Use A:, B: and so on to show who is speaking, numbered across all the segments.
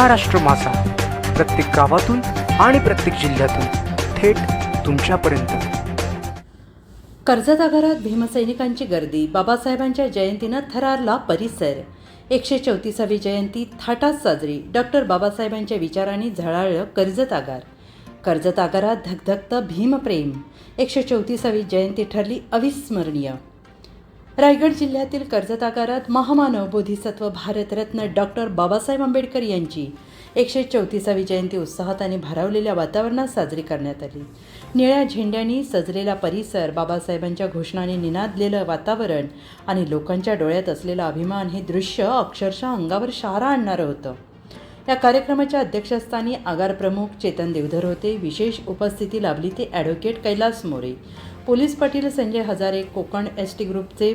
A: महाराष्ट्र मासा प्रत्येक गावातून आणि प्रत्येक जिल्ह्यातून थेट तुमच्यापर्यंत.
B: कर्जत आगारात भीमसैनिकांची गर्दी बाबासाहेबांच्या जयंतीनं थरारला परिसर. एकशे चौतीसावी जयंती थाटात साजरी. डॉक्टर बाबासाहेबांच्या विचारांनी झळाळलं कर्जत आगार कर्जत आगारात धगधगतं भीमप्रेम. एकशे चौतीसावी जयंती ठरली अविस्मरणीय. रायगड जिल्ह्यातील कर्जत आगारात महामानव बोधिसत्व भारतरत्न डॉक्टर बाबासाहेब आंबेडकर यांची एकशे चौतीसावी जयंती उत्साहात आणि भारावलेल्या वातावरणात साजरी करण्यात आली. निळ्या झेंड्यांनी सजलेला परिसर बाबासाहेबांच्या घोषणाने निनादलेलं वातावरण आणि लोकांच्या डोळ्यात असलेला अभिमान हे दृश्य अक्षरशः अंगावर शहारा आणणारं होतं. या कार्यक्रमाच्या अध्यक्षस्थानी आगार प्रमुख चेतन देवधर होते. विशेष उपस्थिती लाभली ते advocate Kailas More. Police Patil Sanjay Hazare Konkan S T ग्रुपचे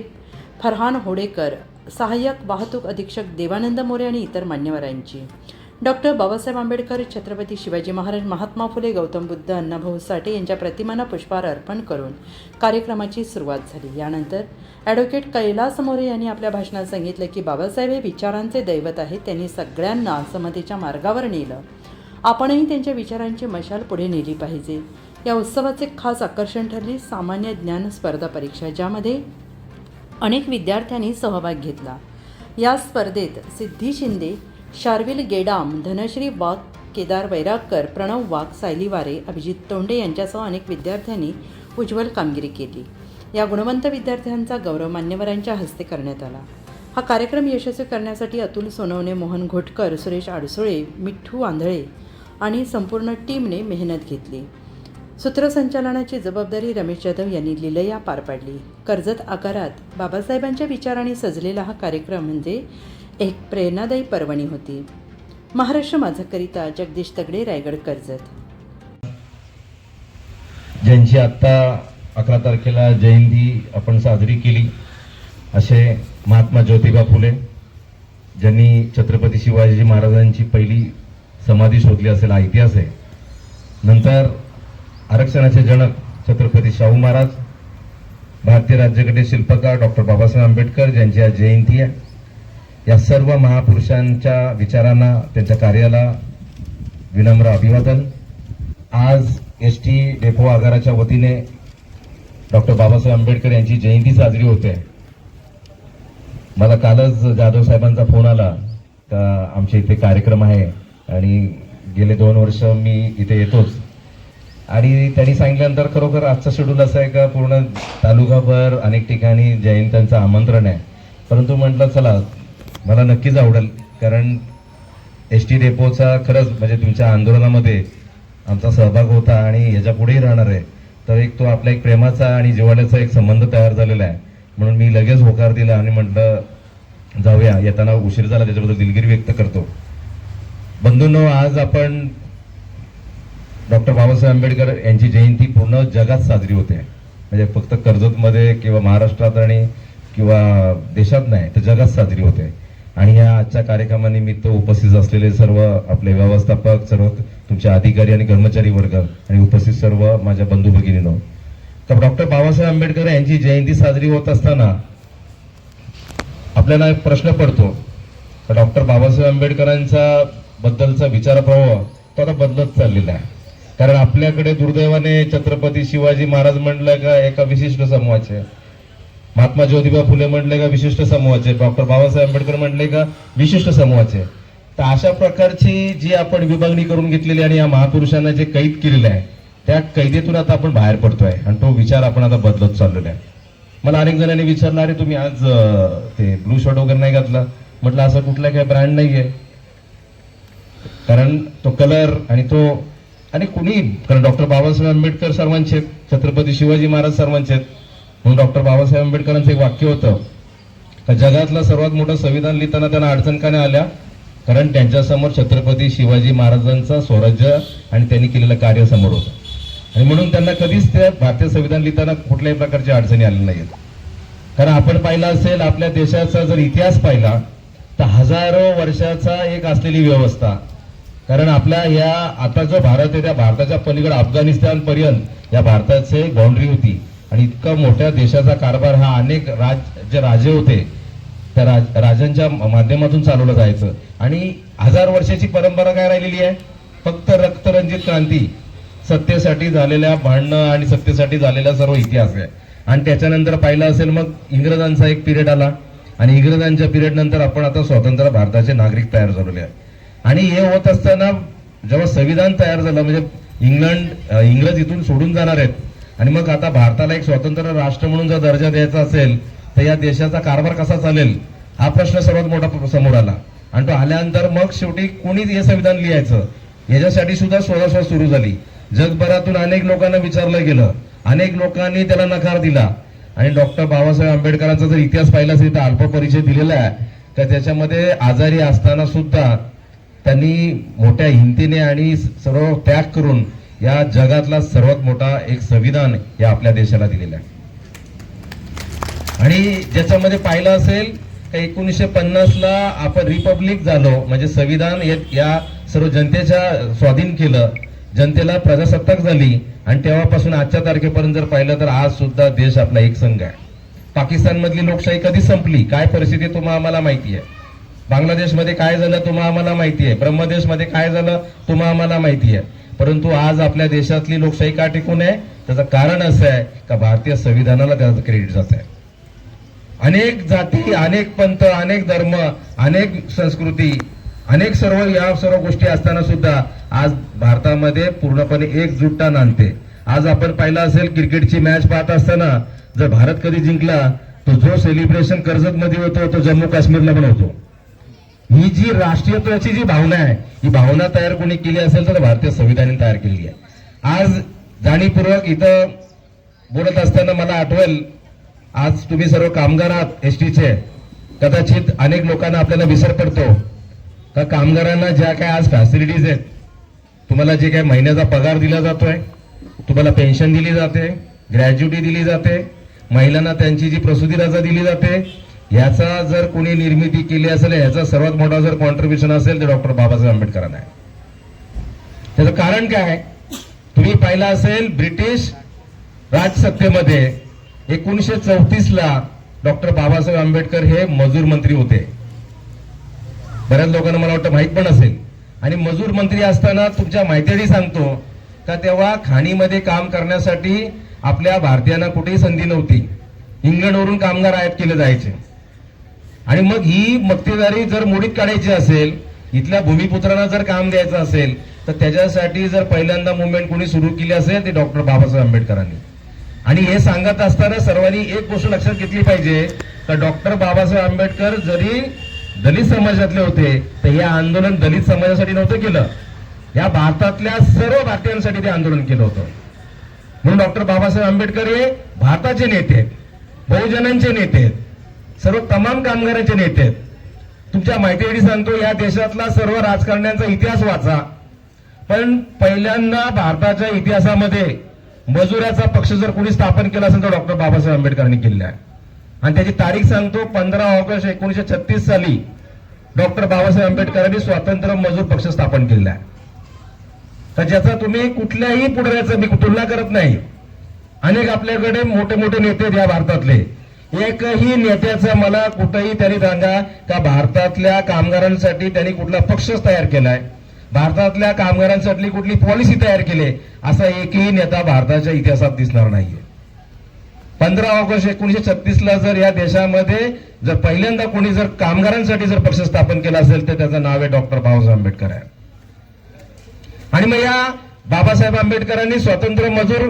B: फरहान होडेकर सहाय्यक वाहतूक अधीक्षक देवानंद मोरे आणि इतर मान्यवरांची. डॉक्टर बाबासाहेब आंबेडकर छत्रपती शिवाजी महाराज महात्मा फुले गौतम बुद्ध अण्णाभाऊ साठे यांच्या प्रतिमांना पुष्पहार अर्पण करून कार्यक्रमाची सुरुवात झाली. यानंतर ॲडव्होकेट कैलास मोरे यांनी आपल्या भाषणात सांगितलं की बाबासाहेब हे विचारांचे दैवत आहेत. त्यांनी सगळ्यांना समतेच्या मार्गावर नेलं. आपणही त्यांच्या विचारांची मशाल पुढे नेली पाहिजे. या उत्सवाचे खास आकर्षण ठरली सामान्य ज्ञान स्पर्धा परीक्षा ज्यामध्ये अनेक विद्यार्थ्यांनी सहभाग घेतला. या स्पर्धेत सिद्धी शिंदे शार्विल गेडाम धनश्री वाघ केदार वैरागकर प्रणव वाघ सायली वारे अभिजित तोंडे यांच्यासह अनेक विद्यार्थ्यांनी उज्ज्वल कामगिरी केली. या गुणवंत विद्यार्थ्यांचा गौरव मान्यवरांच्या हस्ते करण्यात आला. हा कार्यक्रम यशस्वी करण्यासाठी अतुल सोनवणे मोहन घोटकर सुरेश आडसुळे मिठ्ठू आंधळे आणि संपूर्ण टीमने मेहनत घेतली. सूत्रसंचालनाची जबाबदारी रमेश जाधव यांनी लिलया पार पाडली. कर्जत आकारात बाबासाहेबांच्या विचाराने सजलेला हा कार्यक्रम म्हणजे एक प्रेरणादायी पर्वणी होती. महाराष्ट्र माझाकरिता जगदीश तगडे रायगड कर्जत.
C: ज्यांची आत्ता अकरा तारखेला जयंती आपण साजरी केली असे महात्मा ज्योतिबा फुले ज्यांनी छत्रपती शिवाजी महाराजांची पहिली समाधी शोधली असेल हा इतिहास आहे. नंतर आरक्षणाचे जनक छत्रपती शाहू महाराज भारतीय राज्यघटने शिल्पकार डॉक्टर बाबासाहेब आंबेडकर ज्यांची आज जयंती आहे. या सर्व महापुरुषांच्या विचारांना त्यांच्या कार्याला विनम्र अभिवादन. आज एस टी डेपो आगाराच्या वतीने डॉक्टर बाबासाहेब आंबेडकर यांची जयंती साजरी होते. मला कालच जाधव साहेबांचा फोन आला का आमच्या इथे कार्यक्रम आहे आणि गेले दोन वर्ष मी इथे येतोच. आणि त्यांनी सांगितल्यानंतर खरोखर आजचा शेड्यूल असा आहे का पूर्ण तालुकाभर अनेक ठिकाणी जयंत्यांचं आमंत्रण आहे. परंतु म्हटलं चला मला नक्कीच आवडेल कारण एस टी डेपोचा खरंच म्हणजे तुमच्या आंदोलनामध्ये आमचा सहभाग होता आणि याच्या पुढेही राहणार आहे. तर एक तो आपला एक प्रेमाचा आणि जिव्हाळ्याचा एक संबंध तयार झालेला आहे. म्हणून मी लगेच होकार दिला आणि म्हटलं जाऊया येताना उशीर झाला त्याच्याबद्दल दिलगिरी व्यक्त करतो. बंधूंनो आज आपण डॉक्टर बाबासाहेब आंबेडकर यांची जयंती पूर्ण जगात साजरी होते. म्हणजे फक्त कर्जतमध्ये किंवा महाराष्ट्रात आणि किंवा देशात नाही तर जगात साजरी होते. आणि या आजच्या कार्यक्रमानिमित्त उपस्थित असलेले सर्व आपले व्यवस्थापक सर्व तुमचे अधिकारी आणि कर्मचारी वर्ग आणि उपस्थित सर्व माझ्या बंधू भगिनीनो. तर डॉक्टर बाबासाहेब आंबेडकर यांची जयंती साजरी होत असताना आपल्याला एक प्रश्न पडतो. डॉक्टर बाबासाहेब आंबेडकरांचा बद्दलचा विचारप्रवाह तो आता बदलत चाललेला आहे. कारण आपल्याकडे दुर्दैवाने छत्रपती शिवाजी महाराज म्हणलं का एका विशिष्ट समूहाचे. महात्मा ज्योतिबा फुले म्हणले का विशिष्ट समूहाचे. डॉक्टर बाबासाहेब आंबेडकर म्हणले का विशिष्ट समूहाचे. तर अशा प्रकारची जी आपण विभागणी करून घेतलेली आणि या महापुरुषांना जे कैद केलेलं आहे त्या कैदेतून आता आपण बाहेर पडतोय आणि तो विचार आपण आता बदलत चाललेला आहे. मला अनेक जणांनी विचारलं अरे तुम्ही आज ते ब्लू शर्ट वगैरे नाही घातला? म्हटलं असं कुठला काही ब्रँड नाहीये. कारण तो कलर आणि तो आणि कुणी? कारण डॉक्टर बाबासाहेब आंबेडकर सर्वांचे छत्रपती शिवाजी महाराज सर्वांचे म्हणून डॉक्टर बाबासाहेब आंबेडकरांचं एक वाक्य होतं का जगातला सर्वात मोठं संविधान लिहिताना त्यांना अडचण का नाही आल्या? कारण त्यांच्यासमोर छत्रपती शिवाजी महाराजांचा स्वराज्य आणि त्यांनी केलेलं कार्य समोर होतं. आणि म्हणून त्यांना कधीच त्या भारतीय संविधान लिहिताना कुठल्याही प्रकारच्या अडचणी आलेल्या नाहीत. कारण आपण पाहिलं असेल आपल्या देशाचा जर इतिहास पाहिला तर हजारो वर्षाचा एक असलेली व्यवस्था कारण आपल्या या आता जो भारत आहे त्या भारताच्या पलीकडे अफगाणिस्तान पर्यंत या भारताचे बाउंड्री होती. आणि इतका मोठ्या देशाचा कारभार हा अनेक राज जे राजे होते त्या राज राजांच्या माध्यमातून चालवलं जायचं. आणि हजार वर्षाची परंपरा काय राहिलेली आहे? फक्त रक्तरंजित क्रांती. सत्तेसाठी झालेल्या भांडणं आणि सत्तेसाठी झालेला सर्व इतिहास आहे. आणि त्याच्यानंतर पाहिलं असेल मग इंग्रजांचा एक पिरियड आला. आणि इंग्रजांच्या पिरियड नंतर आपण आता स्वतंत्र भारताचे नागरिक तयार झालेले आहे. आणि हे होत असताना जेव्हा संविधान तयार झालं म्हणजे इंग्लंड इंग्रज इथून सोडून जाणार आहेत आणि मग आता भारताला एक स्वतंत्र राष्ट्र म्हणून जर दर्जा द्यायचा असेल तर या देशाचा कारभार कसा चालेल? हा प्रश्न सर्वात मोठा समोर आला. आणि तो आल्यानंतर मग शेवटी कोणीच हे संविधान लिहायचं? याच्यासाठी सुद्धा शोधाशोध सुरू झाली. जगभरातून अनेक लोकांना विचारलं गेलं. अनेक लोकांनी त्याला नकार दिला. आणि डॉक्टर बाबासाहेब आंबेडकरांचा जर इतिहास पाहिला असेल तर अल्प परिचय दिलेला आहे. तर त्याच्यामध्ये आजारी असताना सुद्धा त्यांनी मोठ्या हिमतीने आणि सर्व त्याग करून या जगातला सर्वात मोठा एक संविधान या आपल्या देशाला दिलेला आहे. आणि ज्याच्यामध्ये पाहिलं असेल का एकोणीसशे पन्नास ला आपण रिपब्लिक झालो म्हणजे संविधान या सर्व जनतेच्या स्वाधीन केलं जनतेला प्रजासत्ताक झाली आणि तेव्हापासून आजच्या तारखेपर्यंत जर पाहिलं तर आज सुद्धा देश आपला एक संघ आहे. पाकिस्तान मधली लोकशाही कधी संपली? काय परिस्थिती तुम्हाला आम्हाला माहिती आहे. बांगलादेशमध्ये काय झालं तुम्हाला आम्हाला माहिती आहे ब्रह्मदेशमध्ये काय झालं तुम्हाला आम्हाला माहिती आहे परंतु आज आपल्या देशातली लोकशाही का टिकून आहे? त्याचं कारण असं आहे का भारतीय संविधानाला त्याचं क्रेडिट जात आहे. अनेक जाती अनेक पंथ अनेक धर्म अनेक संस्कृती अनेक सर्व या सर्व गोष्टी असताना सुद्धा आज भारतामध्ये पूर्णपणे एकजुटता नांदते. आज आपण पाहिलं असेल क्रिकेटची मॅच पाहत असताना जर भारत कधी जिंकला तो जो सेलिब्रेशन कर्जत मध्ये होतो तो जम्मू काश्मीरला पण होतो. ही जी राष्ट्रीयत्वाची जी भावना आहे ही भावना तयार कोणी केली असेल तर भारतीय संविधानाने तयार केलेली आहे. आज जाणीवपूर्वक इथं बोलत असताना मला आठवेल आज तुम्ही सर्व कामगार आहात एस टीचे कदाचित अनेक लोकांना आपल्याला विसर पडतो. का कामगारांना ज्या काय आज फॅसिलिटीज आहेत तुम्हाला जे काय महिन्याचा पगार दिला जातोय तुम्हाला पेन्शन दिली जाते ग्रॅज्युटी दिली जाते महिलांना त्यांची जी प्रसूती रजा दिली जाते याचा जर कोणी निर्मिती केली असेल याचा सर्वात मोठा जर कॉन्ट्रीब्युशन असेल तर डॉक्टर बाबासाहेब आंबेडकरांना आहे. त्याचं कारण काय आहे? तुम्ही पाहिलं असेल ब्रिटिश राजसत्तेमध्ये एकोणीसशे चौतीस ला डॉक्टर बाबासाहेब आंबेडकर हे मजूर मंत्री होते. बऱ्याच लोकांना मला वाटतं माहीत पण असेल. आणि मजूर मंत्री असताना तुमच्या माहितीसाठी सांगतो का तेव्हा खाणीमध्ये काम करण्यासाठी आपल्या भारतीयांना कुठेही संधी नव्हती. इंग्लंडवरून कामगार आयात केले जायचे. आणि मग ही मक्तेदारी जर मोडीत काढायची असेल इथल्या भूमिपुत्रांना जर काम द्यायचं असेल तर त्याच्यासाठी जर पहिल्यांदा मुवमेंट कोणी सुरू केली असेल ते डॉक्टर बाबासाहेब आंबेडकरांनी. आणि हे सांगत असताना सर्वांनी एक गोष्ट लक्षात घेतली पाहिजे तर डॉक्टर बाबासाहेब आंबेडकर जरी दलित समाजातले होते तर हे आंदोलन दलित समाजासाठी नव्हतं केलं. या भारतातल्या सर्व भारतीयांसाठी ते आंदोलन केलं होतं. म्हणून डॉक्टर बाबासाहेब आंबेडकर हे भारताचे नेते आहेत बहुजनांचे नेते आहेत. सर्व तमाम कामगारांचे नेते आहेत. तुमच्या माहितीसाठी सांगतो या देशातला सर्व राजकारण्यांचा इतिहास वाचा. पण पहिल्यांदा भारताच्या इतिहासामध्ये मजुराचा पक्ष जर कोणी स्थापन केला असेल तर डॉक्टर बाबासाहेब आंबेडकरांनी केलेला आहे. आणि त्याची तारीख सांगतो पंधरा ऑगस्ट एकोणीशे छत्तीस साली डॉक्टर बाबासाहेब आंबेडकरांनी स्वातंत्र्य मजूर पक्ष स्थापन केलेला आहे. तर ज्याचा तुम्ही कुठल्याही पुढऱ्याचा मी तुलना करत नाही. अनेक आपल्याकडे मोठे मोठे नेते आहेत या भारतातले. एकही नेत्याचं मला कुठंही त्यांनी सांगा का भारतातल्या कामगारांसाठी त्यांनी कुठला पक्षच तयार केलाय. भारतातल्या कामगारांसाठी कुठली पॉलिसी तयार केली असा एकही नेता भारताच्या इतिहासात दिसणार नाहीये. पंधरा ऑगस्ट एकोणीशे छत्तीस ला जर या देशामध्ये जर पहिल्यांदा कोणी जर कामगारांसाठी जर पक्ष स्थापन केला असेल तर त्याचं नाव आहे डॉक्टर बाबासाहेब आंबेडकर. आहे आणि मग या बाबासाहेब आंबेडकरांनी स्वतंत्र मजूर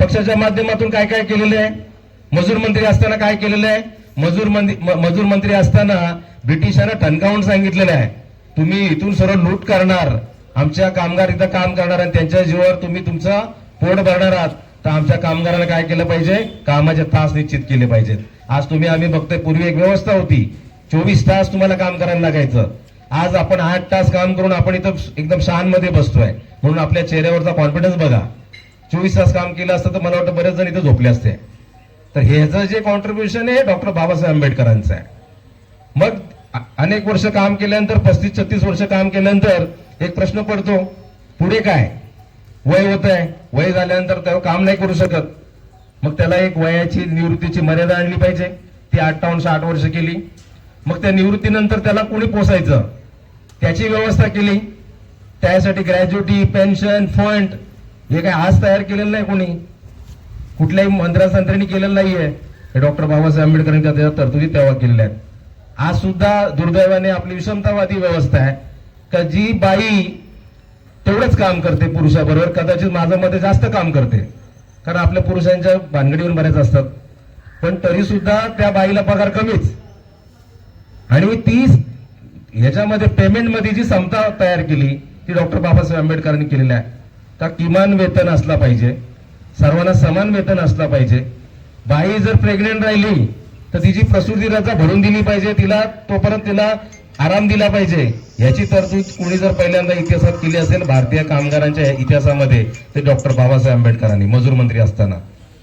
C: पक्षाच्या माध्यमातून काय काय केलेलं आहे? मजूर मंत्री असताना काय केलेलं आहे? मजूर मंत्री मजूर मंत्री असताना ब्रिटिशांना ठणकावून सांगितलेलं आहे. तुम्ही इथून सर्व लूट करणार. आमच्या कामगार इथं काम करणार आणि त्यांच्या जीवावर तुम्ही तुमचा पोट भरणार आहात. तर आमच्या कामगारांना काय केलं पाहिजे? कामाचे तास निश्चित केले पाहिजेत. आज तुम्ही आम्ही बघतोय पूर्वी एक व्यवस्था होती. चोवीस तास तुम्हाला काम करायला लागायचं. आज आपण आठ तास काम करून आपण इथं एकदम शानमध्ये बसतोय. म्हणून आपल्या चेहऱ्यावरचा कॉन्फिडन्स बघा. चोवीस तास काम केलं असतं तर मला वाटतं बरेच जण इथं झोपले असते. तर ह्याचं जे कॉन्ट्रीब्युशन आहे डॉक्टर बाबासाहेब आंबेडकरांचं आहे. मग अनेक वर्ष काम केल्यानंतर पस्तीस छत्तीस वर्ष काम केल्यानंतर एक प्रश्न पडतो पुढे काय? वय होत आहे. वय झाल्यानंतर त्यावर काम नाही करू शकत. मग त्याला एक वयाची निवृत्तीची मर्यादा आणली पाहिजे. ती अठ्ठावन्न साठ वर्ष केली. मग त्या निवृत्तीनंतर त्याला कोणी पोसायचं? त्याची व्यवस्था केली. त्यासाठी ग्रॅज्युटी पेन्शन फंड हे काय आज तयार केलेलं नाही कोणी? कुठल्याही मंत्र्यांनी केलेलं नाहीये. हे डॉक्टर बाबासाहेब आंबेडकरांनी त्या तरतुदी तेव्हा केलेल्या आहेत. आज सुद्धा दुर्दैवाने आपली विषमतावादी व्यवस्था आहे. का जी बाई तेवढंच काम करते पुरुषाबरोबर कदाचित माझं मध्ये जास्त काम करते. कारण आपल्या पुरुषांच्या भानगडीवर बऱ्याच असतात. पण तरी सुद्धा त्या बाईला पगार कमीच. आणि ती ह्याच्यामध्ये पेमेंटमध्ये जी समता तयार केली ती डॉक्टर बाबासाहेब आंबेडकरांनी केलेली आहे. का किमान वेतन असला पाहिजे. सर्वांना समान वेतन असलं पाहिजे. बाई जर प्रेग्नेंट राहिली तर तिची प्रसूती रजा भरून दिली पाहिजे तिला तोपर्यंत तिला आराम दिला पाहिजे. याची तरतूद कोणी जर पहिल्यांदा इतिहासात केली असेल भारतीय कामगारांच्या इतिहासामध्ये ते डॉक्टर बाबासाहेब आंबेडकरांनी मजूर मंत्री असताना.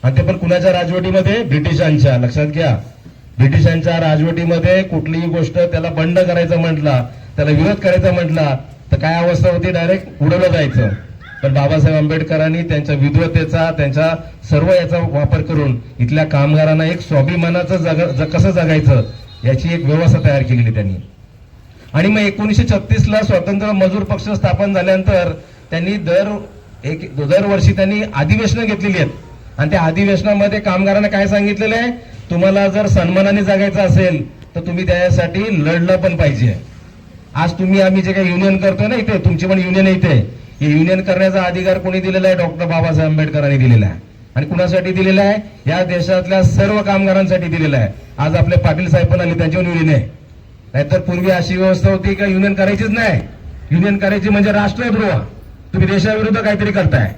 C: आणि ते पण कुणाच्या राजवटीमध्ये? ब्रिटिशांच्या. लक्षात घ्या. ब्रिटिशांच्या राजवटीमध्ये कुठलीही गोष्ट त्याला बंड करायचं म्हटला त्याला विरोध करायचा म्हटला तर काय अवस्था होती? डायरेक्ट उडवलं जायचं. पण बाबासाहेब आंबेडकरांनी त्यांच्या विद्वतेचा त्यांच्या सर्व याचा वापर करून इथल्या कामगारांना एक स्वाभिमानाचं जग ज- कसं जगायचं याची एक व्यवस्था तयार केलेली त्यांनी. आणि मग एकोणीसशे छत्तीसला स्वतंत्र मजूर पक्ष स्थापन झाल्यानंतर त्यांनी दर एक दरवर्षी त्यांनी अधिवेशनं घेतलेली आहेत. आणि त्या अधिवेशनामध्ये कामगारांना काय सांगितलेलं आहे? तुम्हाला जर सन्मानाने जगायचं असेल तर तुम्ही त्यासाठी लढलं पण पाहिजे. आज तुम्ही आम्ही जे काही युनियन करतोय ना इथे तुमची पण युनियन आहे इथे. हे युनियन करण्याचा अधिकार कोणी दिलेला आहे? डॉक्टर बाबासाहेब आंबेडकरांनी दिलेला आहे. आणि कुणासाठी दिलेला आहे? या देशातल्या सर्व कामगारांसाठी दिलेला आहे. आज आपले पाटील साहेब पण आले त्यांच्यावर युनियन आहे. नाहीतर पूर्वी अशी व्यवस्था होती का युनियन करायचीच नाही? युनियन करायची म्हणजे राष्ट्रद्रोह. तुम्ही देशाविरुद्ध काहीतरी करताय.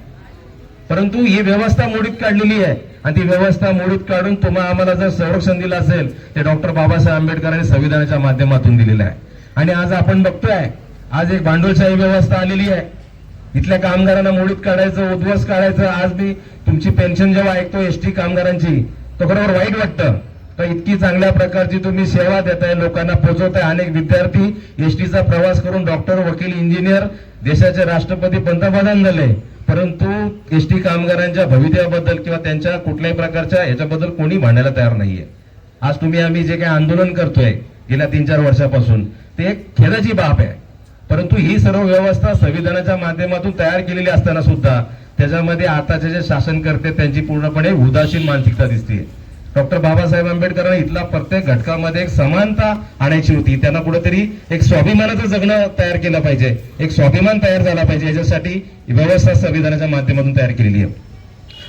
C: परंतु ही व्यवस्था मोडीत काढलेली आहे. आणि ती व्यवस्था मोडीत काढून तुम्हाला आम्हाला जर संरक्षण दिलं असेल ते डॉक्टर बाबासाहेब आंबेडकरांनी संविधानाच्या माध्यमातून दिलेलं आहे. आणि आज आपण बघतोय आज एक भांडवलशाही व्यवस्था आलेली आहे. इथल्या कामगारांना मोडीत काढायचं उद्ध्वस्त काढायचं. आज मी तुमची पेन्शन जेव्हा ऐकतो एसटी कामगारांची तो खरोखर वाईट वाटतं. तर इतकी चांगल्या प्रकारची तुम्ही सेवा देताय लोकांना पोहोचवताय अनेक विद्यार्थी एसटीचा प्रवास करून डॉक्टर वकील इंजिनियर देशाचे राष्ट्रपती पंतप्रधान झाले. परंतु एसटी कामगारांच्या भवितव्याबद्दल किंवा त्यांच्या कुठल्याही प्रकारच्या याच्याबद्दल कोणी भांडायला तयार नाहीये. आज तुम्ही आम्ही जे काही आंदोलन करतोय गेल्या तीन चार वर्षापासून ते एक खेदाची बाब आहे. परंतु ही सर्व व्यवस्था संविधानाच्या माध्यमातून तयार केलेली असताना सुद्धा त्याच्यामध्ये आताचे जे शासनकर्ते त्यांची पूर्णपणे उदासीन मानसिकता दिसते डॉक्टर बाबासाहेब आंबेडकरांनी इथला प्रत्येक घटकामध्ये एक समानता आणायची होती. त्यांना कुठेतरी एक स्वाभिमानाचं जगणं तयार केलं पाहिजे. एक स्वाभिमान तयार झाला पाहिजे. याच्यासाठी व्यवस्था संविधानाच्या माध्यमातून तयार केलेली आहे.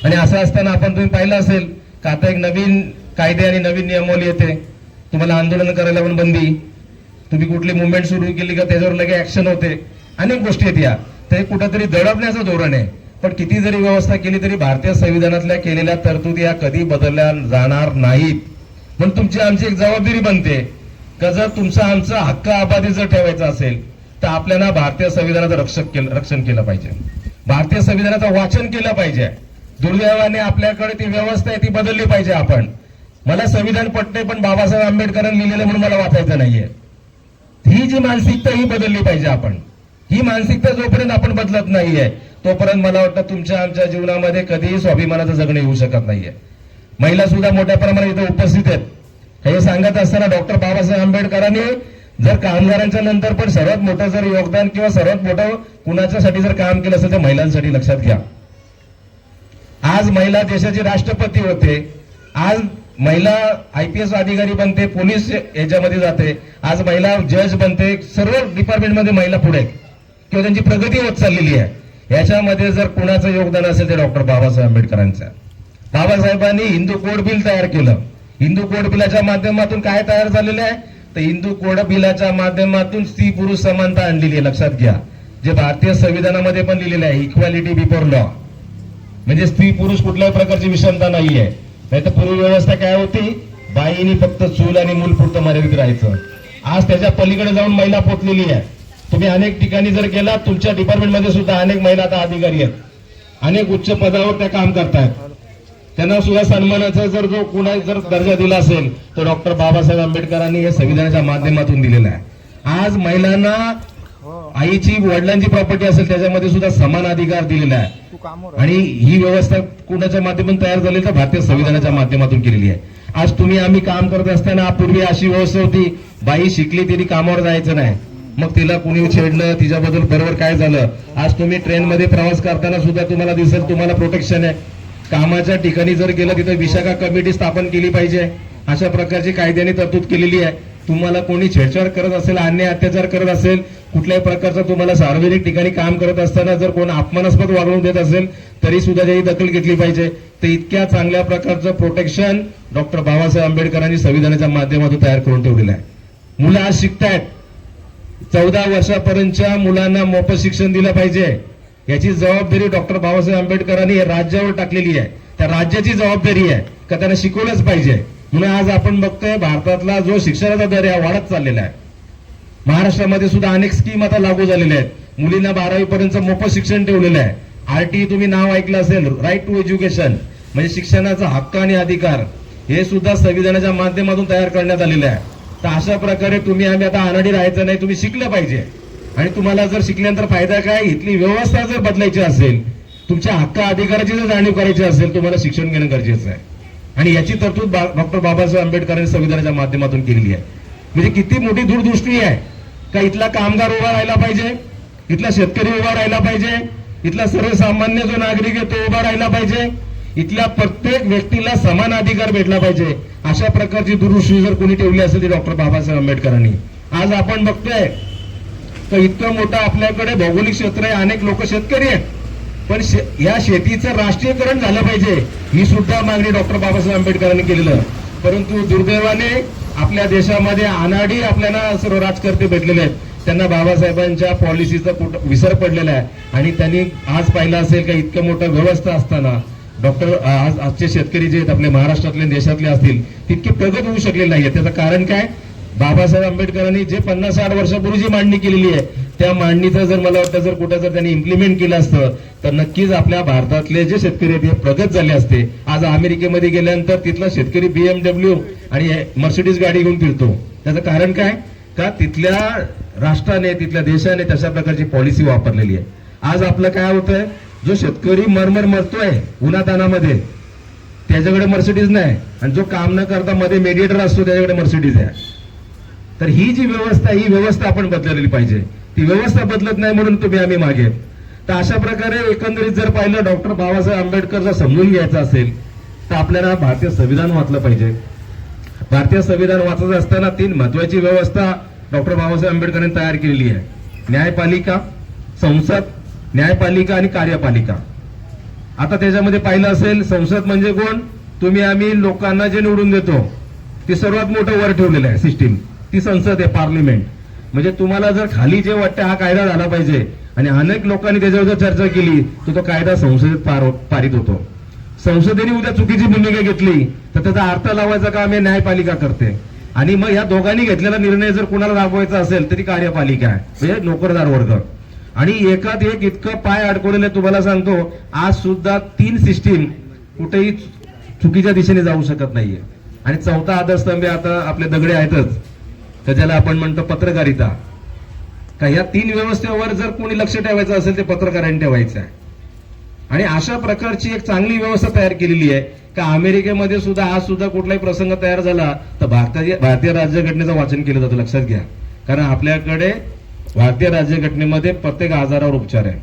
C: आणि असं असताना आपण तुम्ही पाहिलं असेल का आता एक नवीन कायदे आणि नवीन नियमावली येते. तुम्हाला आंदोलन करायला पण बंदी. तुम्ही कुठली मुवमेंट सुरू केली का त्याच्यावर लगे ऍक्शन होते. अनेक गोष्टी आहेत या. ते कुठंतरी दडपण्याचं धोरण आहे. पण किती जरी व्यवस्था केली तरी भारतीय संविधानातल्या केलेल्या तरतुदी या कधी बदलल्या जाणार नाहीत. म्हणून तुमची आमची एक जबाबदारी बनते. का जर तुमचा आमचा हक्क आबादी जर ठेवायचा असेल तर आपल्याला भारतीय संविधानाचं रक्षक केलं रक्षण केलं पाहिजे. भारतीय संविधानाचं वाचन केलं पाहिजे. दुर्दैवाने आपल्याकडे ती व्यवस्था आहे ती बदलली पाहिजे आपण. मला संविधान पटते पण बाबासाहेब आंबेडकरांनी लिहिलेलं म्हणून मला वाचायचं नाहीये. ही जी मानसिकता ही बदलली पाहिजे आपण. ही मानसिकता जोपर्यंत आपण बदलत नाहीये तोपर्यंत मला वाटतं तुमच्या आमच्या जीवनामध्ये कधीही स्वाभिमानाचं जगणं येऊ शकत नाहीये. महिला सुद्धा मोठ्या प्रमाणात इथे उपस्थित आहेत. हे सांगत असताना डॉक्टर बाबासाहेब आंबेडकरांनी जर कामगारांच्या नंतर पण सर्वात मोठं जर योगदान किंवा सर्वात मोठं कुणाच्यासाठी जर काम केलं असेल तर महिलांसाठी लक्षात घ्या. आज महिला देशाचे राष्ट्रपती होते. आज महिला आयपीएस अधिकारी बनते पोलीस याच्यामध्ये जाते. आज महिला जज बनते. सर्व डिपार्टमेंटमध्ये महिला पुढे आहेत. किंवा त्यांची प्रगती होत चाललेली आहे. याच्यामध्ये जर कुणाचं योगदान असेल ते डॉक्टर बाबासाहेब आंबेडकरांचं. बाबासाहेबांनी हिंदू कोड बिल तयार केलं. हिंदू कोड बिलाच्या माध्यमातून काय तयार झालेलं आहे? तर हिंदू कोड बिलाच्या माध्यमातून स्त्री पुरुष समानता आणलेली आहे. लक्षात घ्या. जे भारतीय संविधानामध्ये पण लिहिलेलं आहे इक्वॅलिटी बिफोर लॉ म्हणजे स्त्री पुरुष कुठल्याही प्रकारची विषमता नाहीये. नाही तर पूर्वी व्यवस्था काय होती? बाईनी फक्त चूल आणि मूल पुरतं मर्यादित राहायचं. आज त्याच्या पलीकडे जाऊन महिला पोचलेली आहे. तुम्ही अनेक ठिकाणी जर गेला तुमच्या डिपार्टमेंटमध्ये सुद्धा अनेक महिला आता अधिकारी आहेत. अनेक उच्च पदावर त्या काम करतायत. त्यांना सुद्धा सन्मानाचा जर जो कुणा जर दर्जा दिला असेल तर डॉक्टर बाबासाहेब आंबेडकरांनी हे संविधानाच्या माध्यमातून दिलेलं आहे. आज महिलांना आईची वडिलांची प्रॉपर्टी असेल त्याच्यामध्ये सुद्धा समान अधिकार दिलेला आहे. आणि ही व्यवस्था कुणाच्या माध्यमातून तयार झाली तर भारतीय संविधानाच्या माध्यमातून केलेली आहे. आज तुम्ही आम्ही काम करत असताना पूर्वी अशी व्यवस्था होती बाई शिकली तिने कामावर जायचं नाही. मग तिला कुणी छेडलं तिच्याबद्दल बरोबर काय झालं? आज तुम्ही ट्रेनमध्ये प्रवास करताना सुद्धा तुम्हाला दिसेल तुम्हाला प्रोटेक्शन आहे. कामाच्या ठिकाणी जर गेलं तिथं विशाखा कमिटी स्थापन केली पाहिजे. अशा प्रकारची कायद्याने तरतूद केलेली आहे. तुम्हाला कोणी छेडछाड करत असेल अन्याय अत्याचार करत असेल कुठल्याही प्रकारचं तुम्हाला सार्वजनिक ठिकाणी काम करत असताना जर कोण अपमानास्पद वागणूक देत असेल तरी सुद्धा त्याची दखल घेतली पाहिजे. तर इतक्या चांगल्या प्रकारचं प्रोटेक्शन डॉक्टर बाबासाहेब आंबेडकरांनी संविधानाच्या माध्यमातून तयार करून ठेवलेलं आहे. मुलं आज शिकतायत. चौदा वर्षापर्यंतच्या मुलांना मोफत शिक्षण दिलं पाहिजे. याची जबाबदारी डॉक्टर बाबासाहेब आंबेडकरांनी राज्यावर टाकलेली आहे. त्या राज्याची जबाबदारी आहे का त्यांना शिकवलंच पाहिजे. म्हणून आज आपण बघतोय भारतातला जो शिक्षणाचा दर आहे वाढत चाललेला आहे. महाराष्ट्रामध्ये सुद्धा अनेक स्कीम आता लागू झालेल्या आहेत. मुलींना बारावी पर्यंत मोफत शिक्षण ठेवलेलं आहे. आरटी तुम्ही नाव ऐकलं असेल राईट टू एज्युकेशन म्हणजे शिक्षणाचा हक्क आणि अधिकार हे सुद्धा संविधानाच्या माध्यमातून तयार करण्यात आलेलं आहे. तर अशा प्रकारे तुम्ही आम्ही आता अनाडी राहायचं नाही तुम्ही शिकलं पाहिजे. आणि तुम्हाला जर शिकल्यानंतर फायदा काय इथली व्यवस्था जर बदलायची असेल तुमच्या हक्क अधिकाराची जर जाणीव करायची असेल तुम्हाला शिक्षण घेणं गरजेचं आहे. आणि याची तरतूद डॉक्टर बाबासाहेब आंबेडकरांनी संविधानाच्या माध्यमातून केलेली आहे. म्हणजे किती मोठी दूरदृष्टी आहे का इथला कामगार उभा राहिला पाहिजे इथला शेतकरी उभा राहिला पाहिजे इथला सर्वसामान्य जो नागरिक आहे तो उभा राहिला पाहिजे इथल्या प्रत्येक व्यक्तीला समान अधिकार भेटला पाहिजे अशा प्रकारची दूरदृष्टी जर कोणी ठेवली असेल ती डॉक्टर बाबासाहेब आंबेडकरांनी. आज आपण बघतोय तर इतकं मोठं आपल्याकडे भौगोलिक क्षेत्र आहे अनेक लोक शेतकरी आहेत. पण शे- या शेतीचं राष्ट्रीयकरण झालं पाहिजे ही सुद्धा मागणी डॉक्टर बाबासाहेब आंबेडकरांनी केलेलं. परंतु दुर्दैवाने आपल्या देशामध्ये अनाडी आपल्याला सर्व राजकर्ते भेटलेले आहेत. त्यांना बाबासाहेबांच्या पॉलिसीचा विसर पडलेला आहे. आणि त्यांनी आज पाहिलं असेल का इतकं मोठं व्यवस्था असताना डॉक्टर आज आजचे शेतकरी जे आहेत आपले महाराष्ट्रातले देशातले असतील तितके प्रगत होऊ शकले नाहीये त्याचं कारण काय? बाबासाहेब आंबेडकरांनी जे पन्नास साठ वर्षापूर्वी जी मांडणी केलेली आहे त्या मांडणीचं जर मला वाटतं जर कुठं जर त्यांनी इम्प्लिमेंट केलं असतं तर नक्कीच आपल्या भारतातले जे शेतकरी आहेत हे प्रगत झाले असते. आज अमेरिकेमध्ये गेल्यानंतर तिथला शेतकरी बीएमडब्ल्यू आणि मर्सिडीज गाडी घेऊन फिरतो. त्याचं कारण काय? का तिथल्या राष्ट्राने तिथल्या देशाने तशा प्रकारची पॉलिसी वापरलेली आहे. आज आपलं काय होतंय? जो शेतकरी मरमर मरतोय उन्हातानामध्ये त्याच्याकडे मर्सिडीज नाही. आणि जो काम न करता मध्ये मेडिएटर असतो त्याच्याकडे मर्सिडीज आहे. तर ही जी व्यवस्था ही व्यवस्था आपण बदललेली पाहिजे. ती व्यवस्था बदलत नाही म्हणून तुम्ही आम्ही मागे तर अशा प्रकारे एकंदरीत जर पाहिलं डॉक्टर बाबासाहेब आंबेडकर जर समजून घ्यायचं असेल तर आपल्याला भारतीय संविधान वाचलं पाहिजे. भारतीय संविधान वाचत असताना तीन महत्वाची व्यवस्था डॉक्टर बाबासाहेब आंबेडकरांनी तयार केलेली आहे. न्यायपालिका संसद न्यायपालिका आणि कार्यपालिका. आता त्याच्यामध्ये पाहिलं असेल संसद म्हणजे कोण? तुम्ही आम्ही लोकांना जे निवडून देतो ती सर्वात मोठं वर ठेवलेलं आहे सिस्टीम ती संसद आहे पार्लिमेंट म्हणजे तुम्हाला जर खाली जे वाटतं हा कायदा झाला पाहिजे. आणि अनेक लोकांनी त्याच्यावर जर चर्चा केली तर तो कायदा संसदेत पार पारित होतो. संसदेने उद्या चुकीची भूमिका घेतली तर त्याचा अर्थ लावायचा काम हे न्यायपालिका करते. आणि मग या दोघांनी घेतलेला निर्णय जर कोणाला राबवायचा असेल तरी कार्यपालिका आहे. म्हणजे नोकरदार वर्ग. आणि एकात एक इतकं पाय अडकवलेलं तुम्हाला सांगतो आज सुद्धा तीन सिस्टीम कुठेही चुकीच्या दिशेने जाऊ शकत नाहीये. आणि चौथा आधारस्तंभ आता आपले दगडे आहेतच. तर ज्याला आपण म्हणतो पत्रकारिता. का या तीन व्यवस्थेवर जर कोणी लक्ष ठेवायचं असेल ते पत्रकारांनी ठेवायचं आहे. आणि अशा प्रकारची एक चांगली व्यवस्था तयार केलेली आहे. का अमेरिकेमध्ये सुद्धा आज सुद्धा कुठलाही प्रसंग तयार झाला तर भारताच्या भारतीय राज्यघटनेचं वाचन केलं जातं लक्षात घ्या. कारण आपल्याकडे भारतीय राज्यघटनेमध्ये प्रत्येक आजारावर उपचार आहे.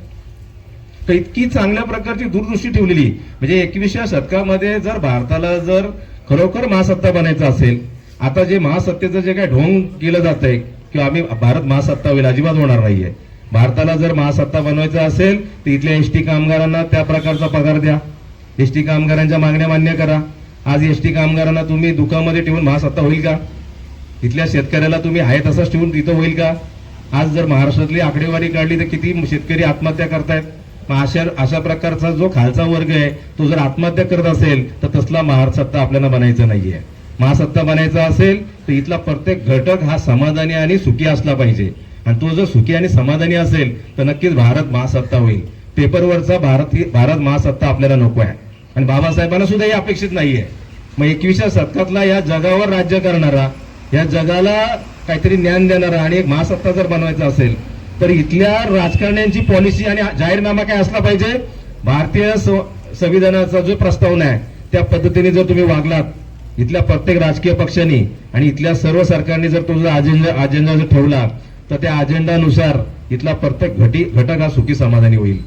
C: तर इतकी चांगल्या प्रकारची दूरदृष्टी ठेवलेली म्हणजे एकविसव्या शतकामध्ये जर भारताला जर खरोखर महासत्ता बनायचं असेल आता जे महासत्तेचं जे काय ढोंग केलं जात आहे किंवा आम्ही भारत महासत्ता होईल अजिबात होणार नाहीये. भारताला जर महासत्ता बनवायचं असेल तर इथल्या एसटी कामगारांना त्या प्रकारचा पगार द्या. एसटी कामगारांच्या मागण्या मान्य करा. आज एसटी कामगारांना तुम्ही दुकामध्ये ठेवून महासत्ता होईल का? इथल्या शेतकऱ्याला तुम्ही आहे तसंच ठेवून तिथं होईल का? आज जर महाराष्ट्रातली आकडेवारी काढली तर किती शेतकरी आत्महत्या करतायत? मग अशा अशा प्रकारचा जो खालचा वर्ग आहे तो जर आत्महत्या करत असेल तर तसला महासत्ता आपल्याला बनायचा नाहीये. महासत्ता बनायचा असेल तर इथला प्रत्येक घटक हा समाधानी आणि सुखी असला पाहिजे. आणि तो जर सुखी आणि समाधानी असेल तर नक्कीच भारत महासत्ता होईल. पेपरवरचा भारत भारत महासत्ता आपल्याला नको आहे. आणि बाबासाहेबांना सुद्धा ही अपेक्षित नाहीये. मग एकविसव्या शतकातला या जगावर राज्य करणारा या जगाला काहीतरी ज्ञान देणारा आणि एक महासत्ता जर बनवायचा असेल तर इथल्या राजकारण्यांची पॉलिसी आणि जाहीरनामा काय असला पाहिजे? भारतीय संविधानाचा जो प्रस्तावना आहे त्या पद्धतीने जर तुम्ही वागलात इथल्या प्रत्येक राजकीय पक्षांनी आणि इथल्या सर्व सरकारने जर तो जर अजेंडा अजेंडा जर ठेवला तर त्या अजेंडानुसार इथला प्रत्येक घटी घटक हा सुखी समाधानी होईल.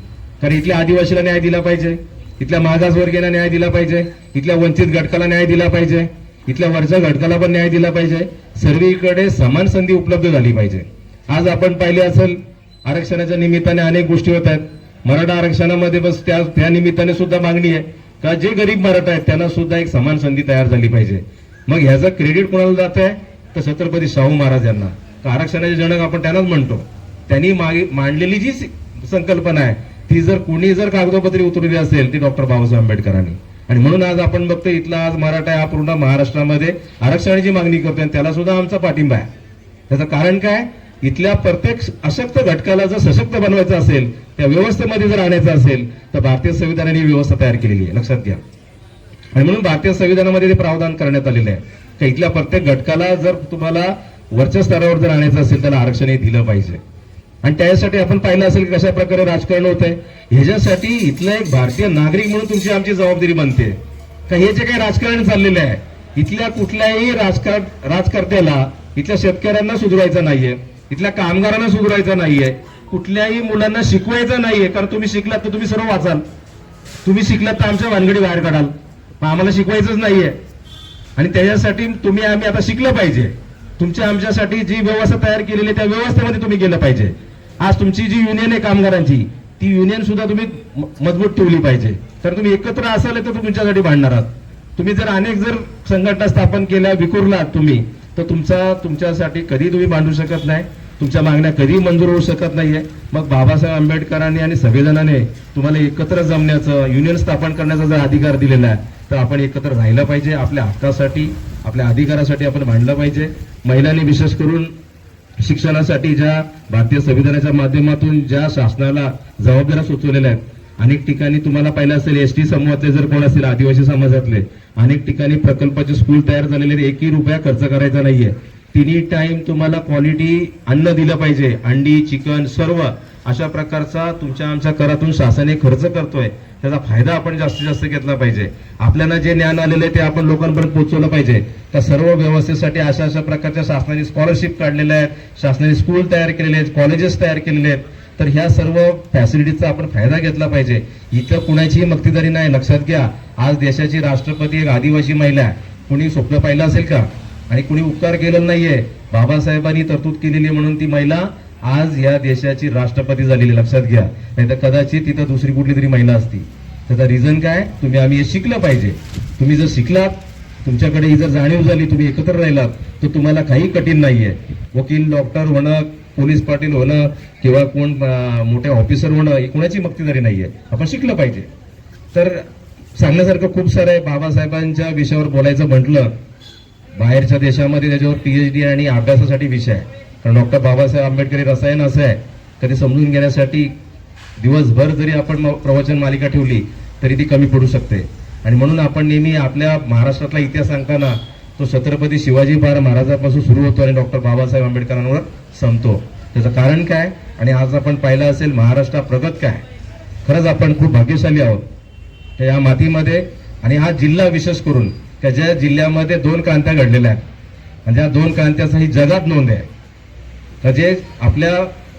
C: कारण इथल्या आदिवासीला न्याय दिला पाहिजे. इथल्या मागासवर्गीयांना न्याय दिला पाहिजे. इथल्या वंचित घटकाला न्याय दिला पाहिजे. इथल्या वरच्या घटकाला पण न्याय दिला पाहिजे. सर्वीकडे समान संधी उपलब्ध झाली पाहिजे. आज आपण पाहिले असेल आरक्षणाच्या निमित्ताने अनेक गोष्टी होत आहेत. मराठा आरक्षणामध्ये बस त्या त्या निमित्ताने सुद्धा मागणी आहे. का जे गरीब मराठा आहेत त्यांना सुद्धा एक समान संधी तयार झाली पाहिजे. मग ह्याचं क्रेडिट कोणाला जात आहे तर छत्रपती शाहू महाराज यांना. आरक्षणाचे जनक आपण त्यांनाच म्हणतो. त्यांनी मागे मांडलेली जी संकल्पना आहे ती जर कोणी जर कागदोपत्री उतरवली असेल ती डॉक्टर बाबासाहेब आंबेडकरांनी. आणि म्हणून आज आपण बघतो इथला आज मराठा हा पूर्ण महाराष्ट्रामध्ये आरक्षणाची मागणी करतोय आणि त्याला सुद्धा आमचा पाठिंबा आहे. त्याचं कारण काय? इथल्या प्रत्येक अशक्त घटकाला जर सशक्त बनवायचं असेल त्या व्यवस्थेमध्ये जर आणायचं असेल तर भारतीय संविधानाने ही व्यवस्था तयार केलेली आहे. लक्षात घ्या. आणि म्हणून भारतीय संविधानामध्ये ते प्रावधान करण्यात आलेलं आहे. का इथल्या प्रत्येक घटकाला जर तुम्हाला वरच्या स्तरावर जर आणायचं असेल त्याला आरक्षण हे दिलं पाहिजे. आणि त्याच्यासाठी आपण पाहिलं असेल की कशा प्रकारे राजकारण होत आहे ह्याच्यासाठी इथला एक भारतीय नागरिक म्हणून तुमची आमची जबाबदारी बनते. का हे जे काही राजकारण चाललेलं आहे इथल्या कुठल्याही राजकारण राजकर्त्याला इथल्या शेतकऱ्यांना सुधरवायचं नाहीये. इथल्या कामगारांना सुधरवायचं नाहीये. कुठल्याही मुलांना शिकवायचं नाहीये कारण तुम्ही शिकलात तर तुम्ही सर्व वाचाल. तुम्ही शिकलात तर आमच्या वानगडी बाहेर काढाल. मग आम्हाला शिकवायचंच नाहीये. आणि त्याच्यासाठी तुम्ही आम्ही आता शिकलं पाहिजे. तुमच्या आमच्यासाठी जी व्यवस्था तयार केलेली आहे त्या व्यवस्थेमध्ये तुम्ही गेलं पाहिजे. आज तुमची जी युनियन आहे कामगारांची ती युनियन सुद्धा तुम्ही मजबूत ठेवली पाहिजे. तर तुम्ही एकत्र असाल तर तुमच्यासाठी भांडणार आहात. तुम्ही जर अनेक जर संघटना स्थापन केल्या विखुरलात तुम्ही तर तुमचा तुमच्यासाठी कधी तुम्ही मांडू शकत नाही. तुमच्या मागण्या कधी मंजूर होऊ शकत नाहीये. मग बाबासाहेब आंबेडकरांनी आणि संविधानाने तुम्हाला एकत्र जमण्याचं युनियन स्थापन करण्याचा जर अधिकार दिलेला आहे तर आपण एकत्र राहिलं पाहिजे. आपल्या हक्कासाठी आपल्या अधिकारासाठी आपण मांडलं पाहिजे. महिलांनी विशेष करून शिक्षणासाठी ज्या भारतीय संविधानाच्या माध्यमातून ज्या शासनाला जबाबदाऱ्या सुचवलेल्या आहेत अनेक ठिकाणी तुम्हाला पाहिलं असेल एस टी समूहातले जर कोण असेल आदिवासी समाजातले अनेक ठिकाणी प्रकल्पाचे स्कूल तयार झालेले एकही रुपया खर्च करायचा नाहीये. तिन्ही टाइम तुम्हाला क्वालिटी अन्न दिलं पाहिजे. अंडी चिकन सर्व अशा प्रकारचा तुमच्या आमच्या करातून शासनाने खर्च करतोय. त्याचा फायदा आपण जास्तीत जास्त घेतला पाहिजे. आपल्याला जे ज्ञान आलेलं आहे ते आपण लोकांपर्यंत पोहोचवलं पाहिजे. त्या सर्व व्यवस्थेसाठी अशा अशा प्रकारच्या शासनाने स्कॉलरशिप काढलेल्या आहेत. शासनाने स्कूल तयार केलेले आहेत कॉलेजेस तयार केलेले आहेत. तर ह्या सर्व फॅसिलिटीचा आपण फायदा घेतला पाहिजे. इथं कुणाचीही मक्तीदारी नाही. लक्षात घ्या आज देशाची राष्ट्रपती एक आदिवासी महिला आहे. कुणी स्वप्न पाहिलं असेल का? आणि कुणी उपकार केलेला नाहीये. बाबासाहेबांनी तरतूद केलेली म्हणून ती महिला आज या देशाची राष्ट्रपती झालेली लक्षात घ्या. नाही तर कदाचित तिथं दुसरी कुठली तरी महिला असती. त्याचा रिझन काय? तुम्ही आम्ही हे शिकलं पाहिजे. तुम्ही जर शिकलात तुमच्याकडे ही जर जाणीव झाली तुम्ही एकत्र राहिलात तर तुम्हाला काही कठीण नाहीये. वकील डॉक्टर होणं पोलीस पाटील होणं किंवा कोण मोठे ऑफिसर होणं ही कोणाची मक्तीदारी नाहीये. आपण शिकलं पाहिजे. तर सांगण्यासारखं खूप सारं आहे. बाबासाहेबांच्या विषयावर बोलायचं म्हटलं बाहेरच्या देशामध्ये त्याच्यावर पी एच डी आणि अभ्यासासाठी विषय आहे. कारण डॉक्टर बाबासाहेब आंबेडकर हे रसायन असं आहे कधी समजून घेण्यासाठी दिवसभर जरी आपण प्रवचन मालिका ठेवली तरी ती कमी पडू शकते. आणि म्हणून आपण नेहमी आपल्या महाराष्ट्रातला इतिहास सांगताना तो छत्रपती शिवाजी महाराजापासून सुरू होतो आणि डॉक्टर बाबासाहेब आंबेडकरांवर संपतो. त्याचं कारण काय? आणि आज आपण पाहिलं असेल महाराष्ट्र प्रगत काय? खरंच आपण खूप भाग्यशाली आहोत. तर या मातीमध्ये आणि हा जिल्हा विशेष करून त्याच्या जिल्ह्यामध्ये दोन क्रांत्या घडलेल्या आहेत. आणि त्या दोन क्रांत्याचा ही जगात नोंद आहे. म्हणजे आपल्या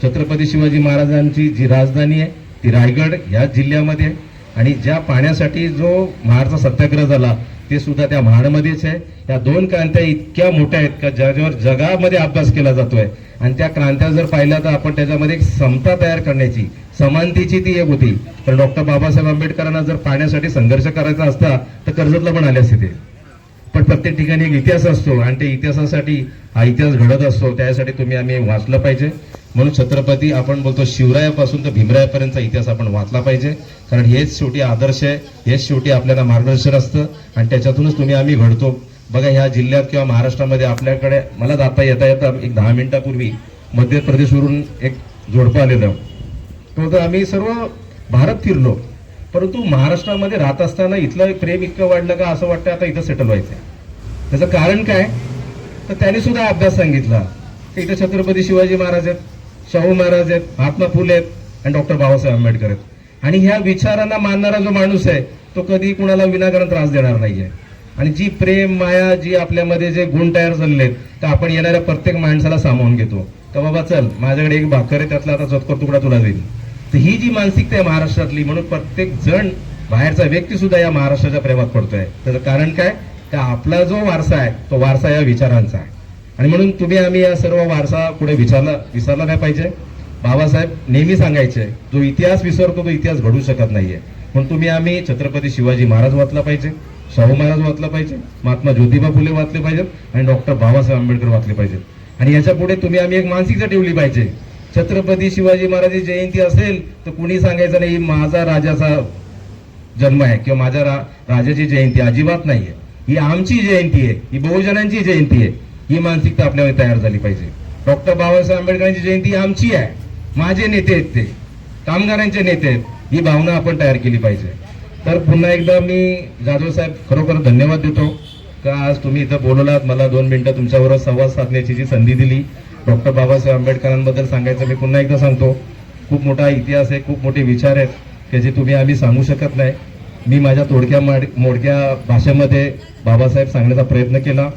C: छत्रपती शिवाजी महाराजांची जी राजधानी आहे ती रायगड या जिल्ह्यामध्ये आणि ज्या पाण्यासाठी जो महाडचा सत्याग्रह झाला ते सुद्धा त्या महाडमध्येच आहे. या दोन क्रांत्या इतक्या मोठ्या आहेत का ज्याच्यावर जगामध्ये अभ्यास केला जातोय. आणि त्या क्रांत्या जर पाहिल्या तर आपण त्याच्यामध्ये एक समता तयार करण्याची समानतेची ती एक होती. पण डॉक्टर बाबासाहेब आंबेडकरांना जर पाण्यासाठी संघर्ष करायचा असता तर कर्जतला पण आले असते ते. पण प्रत्येक ठिकाणी एक इतिहास असतो आणि त्या इतिहासासाठी हा इतिहास घडत असतो. त्यासाठी तुम्ही आम्ही वाचलं पाहिजे. म्हणून छत्रपती आपण बोलतो शिवरायापासून तर भीमरायापर्यंतचा इतिहास आपण वाचला पाहिजे. कारण हेच शेवटी आदर्श आहे. हेच शेवटी आपल्याला मार्गदर्शन असतं. आणि त्याच्यातूनच तुम्ही आम्ही घडतो. बघा ह्या जिल्ह्यात किंवा महाराष्ट्रामध्ये आपल्याकडे मला जाता येता येता एक दहा मिनिटापूर्वी मध्य प्रदेशवरून एक जोडपं आलेलं. तो तर आम्ही सर्व भारत फिरलो. परंतु महाराष्ट्रामध्ये राहत असताना इथलं प्रेम इतकं वाढलं का असं वाटतं आता इथं सेटल व्हायचं त्याचं कारण काय? तर त्याने सुद्धा अभ्यास सांगितला. की इथं छत्रपती शिवाजी महाराज आहेत शाहू महाराज आहेत महात्मा फुले आहेत आणि डॉक्टर बाबासाहेब आंबेडकर आहेत. आणि ह्या विचारांना मानणारा जो माणूस आहे तो कधी कुणाला विनाकारण त्रास देणार नाहीये. आणि जी प्रेम माया जी आपल्यामध्ये जे गुण तयार झालेले आहेत तर आपण येणाऱ्या प्रत्येक माणसाला सामावून घेतो. तर बाबा चल माझ्याकडे एक भाकर आहे त्यातला आता चतकोर तुकडा तुला देईल तर ही जी मानसिकता आहे महाराष्ट्रातली म्हणून प्रत्येक जण बाहेरचा व्यक्ती सुद्धा या महाराष्ट्राच्या प्रेमात पडतोय. त्याचं कारण काय? का आपला जो वारसा आहे तो वारसा या विचारांचा आहे. आणि म्हणून तुम्ही आम्ही या सर्व वारसा पुढे विचारला विसरला नाही पाहिजे. बाबासाहेब नेहमी सांगायचे जो इतिहास विसरतो तो इतिहास घडू शकत नाहीये. म्हणून तुम्ही आम्ही छत्रपती शिवाजी महाराज वाचला पाहिजे शाहू महाराज वाचला पाहिजे महात्मा ज्योतिबा फुले वाचले पाहिजेत आणि डॉक्टर बाबासाहेब आंबेडकर वाचले पाहिजेत. आणि याच्यापुढे तुम्ही आम्ही एक मानसिकता ठेवली पाहिजे. छत्रपती शिवाजी महाराजी जयंती असेल तर कुणी सांगायचं नाही माझा राजाचा जन्म आहे किंवा माझ्या रा, राजाची जयंती अजिबात नाहीये. ही आमची जयंती आहे ही बहुजनांची जयंती आहे ही मानसिकता आपल्यामध्ये तयार झाली पाहिजे. डॉक्टर बाबासाहेब आंबेडकरांची जयंती आमची आहे. माझे नेते आहेत ते. कामगारांचे नेते आहेत. ही भावना आपण तयार केली पाहिजे. तर पुन्हा एकदा मी जाधव साहेब खरोखर धन्यवाद देतो. का आज तुम्ही इथं बोलवलात? मला दोन मिनिटं तुमच्याबरोबर संवाद साधण्याची जी संधी दिली. डॉक्टर बाबासाहेब आंबेडकरांबद्दल सांगायचं मी पुन्हा एकदा सांगतो. खूप मोठा इतिहास आहे खूप मोठे विचार आहेत की जे तुम्ही आम्ही सांगू शकत नाही. मी माझ्या तोडक्या माड- मोडक्या भाषेमध्ये बाबासाहेब सांगण्याचा प्रयत्न केला.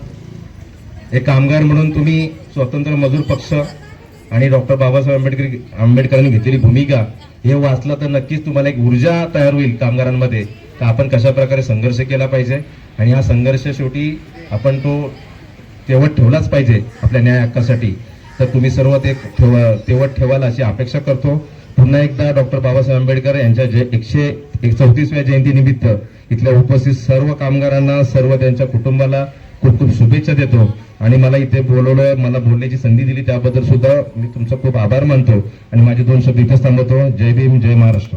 C: एक कामगार म्हणून तुम्ही स्वतंत्र मजूर पक्ष आणि डॉक्टर बाबासाहेब आंबेडकर आंबेडकरांनी घेतलेली भूमिका हे वाचलं तर नक्कीच तुम्हाला एक ऊर्जा तयार होईल कामगारांमध्ये. तर आपण कशा प्रकारे संघर्ष केला पाहिजे? आणि हा संघर्ष शेवटी आपण तो तेवट ठेवलाच पाहिजे आपल्या न्याय हक्कासाठी. तर तुम्ही सर्व ते ठेवा तेवट ठेवाल अशी अपेक्षा करतो. पुन्हा एकदा डॉक्टर बाबासाहेब आंबेडकर यांच्या जे एकशे एक चौतीसव्या जयंतीनिमित्त इथल्या उपस्थित सर्व कामगारांना सर्व त्यांच्या कुटुंबाला खूप खूप शुभेच्छा देतो. आणि मला इथे बोलवलं मला बोलण्याची संधी दिली त्याबद्दल सुद्धा मी तुमचा खूप आभार मानतो. आणि माझे दोन शब्द इथेच थांबवतो. जय भीम जय महाराष्ट्र.